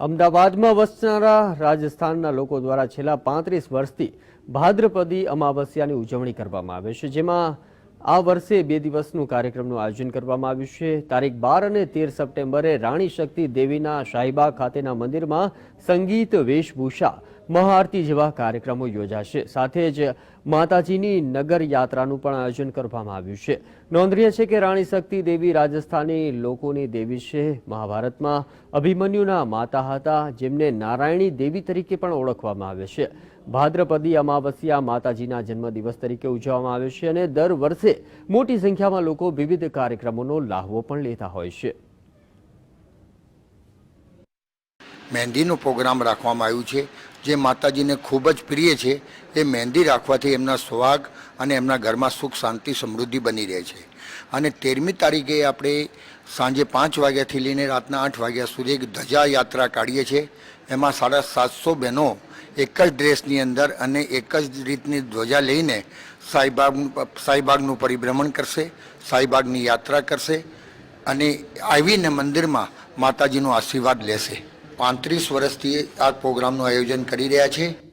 અમદાવાદમાં વસનારા રાજસ્થાનના લોકો દ્વારા છેલ્લા પાંત્રીસ વર્ષથી ભાદ્રપદી અમાવસ્યાની ઉજવણી કરવામાં આવે છે, જેમાં આ વર્ષે બે દિવસનું કાર્યક્રમનું આયોજન કરવામાં આવ્યું છે. તારીખ બાર અને તેર સપ્ટેમ્બરે રાણી શક્તિ દેવીના શાહીબાગ ખાતેના મંદિરમાં સંગીત વેશભૂષા મહાઆરતી જેવા કાર્યક્રમો યોજાશે. સાથે જ માતાજીની નગર યાત્રાનું પણ આયોજન કરવામાં આવ્યું છે. નોંધનીય છે કે રાણી શક્તિ દેવી રાજસ્થાની લોકોની દેવી છે. મહાભારતમાં અભિમન્યુના માતા હતા, જેમને નારાયણી દેવી તરીકે પણ ઓળખવામાં આવે છે. ભાદ્રપદી અમાવસ્યા માતાજીના જન્મદિવસ તરીકે ઉજવવામાં આવે છે અને દર વર્ષે મોટી સંખ્યામાં લોકો વિવિધ કાર્યક્રમોનો લાહવો પણ લેતા હોય છે. મહેંદીનો પ્રોગ્રામ રાખવામાં આવ્યું છે. જે માતાજીને ખૂબ જ પ્રિય છે, એ મહેંદી રાખવાથી એમના સ્વાગ અને એમના ઘરમાં સુખ, શાંતિ, સમૃદ્ધિ બની રહે છે. અને તેરમી તારીખે આપણે સાંજે પાંચ વાગ્યાથી લઈને રાતના આઠ વાગ્યા સુધી એક ધજા યાત્રા કાઢીએ છીએ. એમાં સાડા સાતસો બહેનો એક જ ડ્રેસની અંદર અને એક જ રીતની ધ્વજા લઈને સાઈબાગ, સાઈબાગનું પરિભ્રમણ કરશે, સાઈબાગની યાત્રા કરશે અને આવીને મંદિરમાં માતાજીનો આશીર્વાદ લેશે. પાંત્રીસ વર્ષથી આ પ્રોગ્રામનું આયોજન કરી રહ્યા છે.